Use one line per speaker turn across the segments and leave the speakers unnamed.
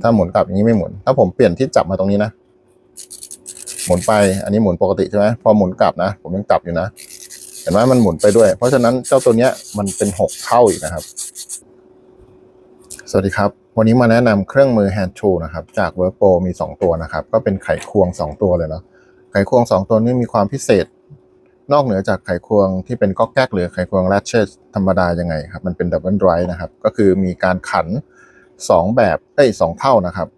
ถ้าหมุนกลับอย่างนี้ไม่หมุน ถ้าผมเปลี่ยนที่จับมาตรงนี้นะ หมุนไปอันนี้หมุนปกติใช่ไหมพอหมุนกลับนะ ผมยังจับอยู่นะ เห็นไหมมันหมุนไปด้วย เพราะฉะนั้นเจ้าตัวเนี้ยมันเป็นหกเท่าอีกนะครับ สวัสดีครับ วันนี้มาแนะนำเครื่องมือ hand tool นะครับ จาก w o r k p o มี 2 ตัวนะครับ ก็เป็นไขควง 2 ตัวเลยเนาะไขควง 2 ตัวนี้มีความพิเศษ นอกเหนือจากไขควงที่เป็นก๊อกแก๊กหรือไขควง ratchet ธรรมดายังไงครับมันเป็น double drive นะครับก็คือมีการขัน 2 แบบเอ้ยสองเท่านะครับ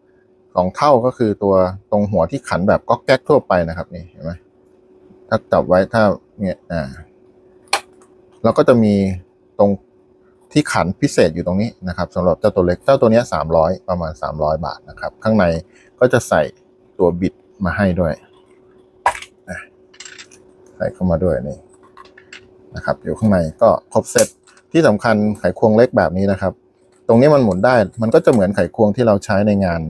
สองเท่าก็คือตัวตรงหัวที่ขันแบบก๊อกแก๊กทั่วไปนะครับนี่เห็นไหมถ้าจับไว้ถ้าเนี่ยอ่าแล้วก็จะมีตรงที่ขันพิเศษอยู่ตรงนี้นะครับสำหรับเจ้าตัวเล็กเจ้าตัวเนี้สามร้อยประมาณสามร้อยบาทนะครับ ข้างในก็จะใส่ตัวบิดมาให้ด้วยใส่เข้ามาด้วยนี่นะครับ อยู่ข้างในก็ครบเซตที่สำคัญไขควงเล็กแบบนี้นะครับ ตรงนี้มันหมุนได้ มันก็จะเหมือนไขควงที่เราใช้ในงาน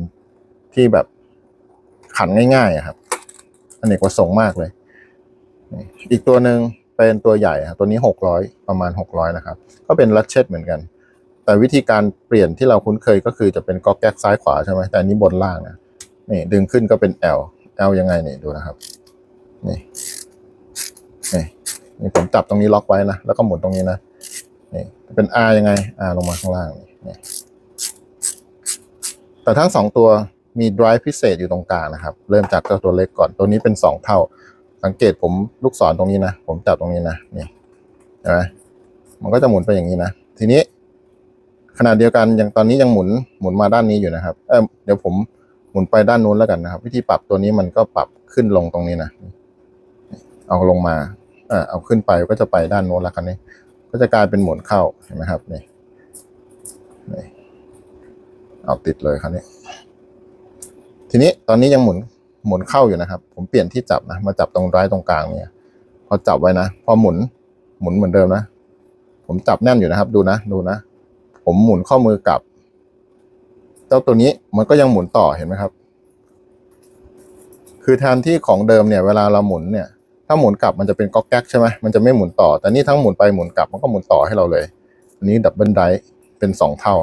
ที่แบบขันง่ายๆอะครับอเนกประสงค์มากเลย อีกตัวหนึ่งเป็นตัวใหญ่ครับตัวนี้หกร้อยประมาณหกร้อยนะครับ ก็เป็นลัชเชตเหมือนกัน แต่วิธีการเปลี่ยนที่เราคุ้นเคยก็คือจะเป็นก๊อกแก๊กซ้ายขวาใช่ไหมแต่อันนี้บนล่างนะนี่ดึงขึ้นก็เป็น L L ยังไงนี่ดูนะครับ นี่นี่นี่ผมจับตรงนี้ล็อกไว้นะ แล้วก็หมุนตรงนี้นะนี่เป็น R ยังไง R ลงมาข้างล่างนี่ แต่ทั้งสองตัวมี drive พิเศษอยู่ตรงกลางนะครับ เริ่มจากเจ้าตัวเล็กก่อน ตัวนี้เป็นสองเท่า สังเกตผมลูกศรตรงนี้นะ ผมจับตรงนี้นะ นี่เห็นไหมมันก็จะหมุนไปอย่างนี้นะ ทีนี้ขณะเดียวกันอย่างตอนนี้ยังหมุนหมุนมาด้านนี้อยู่นะครับ เออเดี๋ยวผมหมุนไปด้านนู้นแล้วกันนะครับ วิธีปรับตัวนี้มันก็ปรับขึ้นลงตรงนี้นะ เอาลงมา เออเอาขึ้นไปก็จะไปด้านโน้นแล้วคันนี้ ก็จะกลายเป็นหมุนเข้าเห็นไหมครับนี่ นี่เอาติดเลยคันนี้ ทีนี้ตอนนี้ยังหมุนหมุนเข้าอยู่นะครับ ผมเปลี่ยนที่จับนะมาจับตรงร้ายตรงกลางเนี่ย พอจับไว้นะ พอหมุนหมุนเหมือนเดิมนะ ผมจับแน่นอยู่นะครับ ดูนะ ดูนะ ผมหมุนข้อมือกลับ เจ้าตัวนี้มันก็ยังหมุนต่อเห็นไหมครับ คือแทนที่ของเดิมเนี่ย เวลาเราหมุนเนี่ย ถ้าหมุนกลับมันจะเป็นก๊อกแก๊กใช่ไหมมันจะไม่หมุนต่อ แต่นี่ทั้งหมุนไปหมุนกลับมันก็หมุนต่อให้เราเลย อันนี้ดับเบิลได เป็นสองเท่า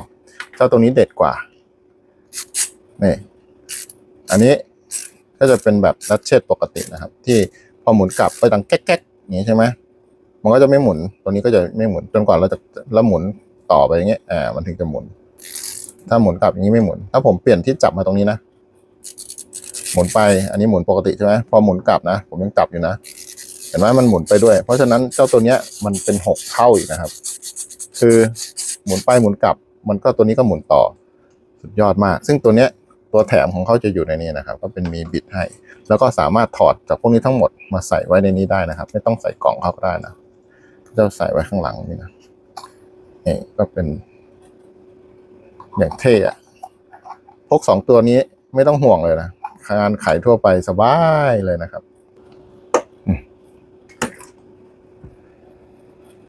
เจ้าตัวนี้เด็ดกว่า นี่ อันนี้ก็จะเป็นแบบรัดเชดปกตินะครับ ที่พอหมุนกลับไปดังแก๊กแก๊กอย่างนี้ใช่ไหมมันก็จะไม่หมุน ตัวนี้ก็จะไม่หมุนจนกว่าเราจะแล้วหมุนต่อไปอย่างเงี้ยอ่ามันถึงจะหมุน ถ้าหมุนกลับอย่างนี้ไม่หมุน ถ้าผมเปลี่ยนที่จับมาตรงนี้นะหมุนไป อันนี้หมุนปกติใช่ไหมพอหมุนกลับนะ ผมยังจับอยู่นะ เห็นไหมมันหมุนไปด้วย เพราะฉะนั้นเจ้าตัวเนี้ยมันเป็นหกเท่าอีกนะครับ คือหมุนไปหมุนกลับ มันก็ตัวนี้ก็หมุนต่อ สุดยอดมาก ซึ่งตัวเนี้ยตัวแถมของเขาจะอยู่ในนี้นะครับ ก็เป็นมีบิดให้ แล้วก็สามารถถอดจากพวกนี้ทั้งหมดมาใส่ไว้ในนี้ได้นะครับ ไม่ต้องใส่กล่องเข้าก็ได้นะจะใส่ไว้ข้างหลังนี่นะนี่ก็เป็น อย่างเท่อะพกสองตัวนี้ไม่ต้องห่วงเลยนะงานขายทั่วไปสบายเลยนะครับ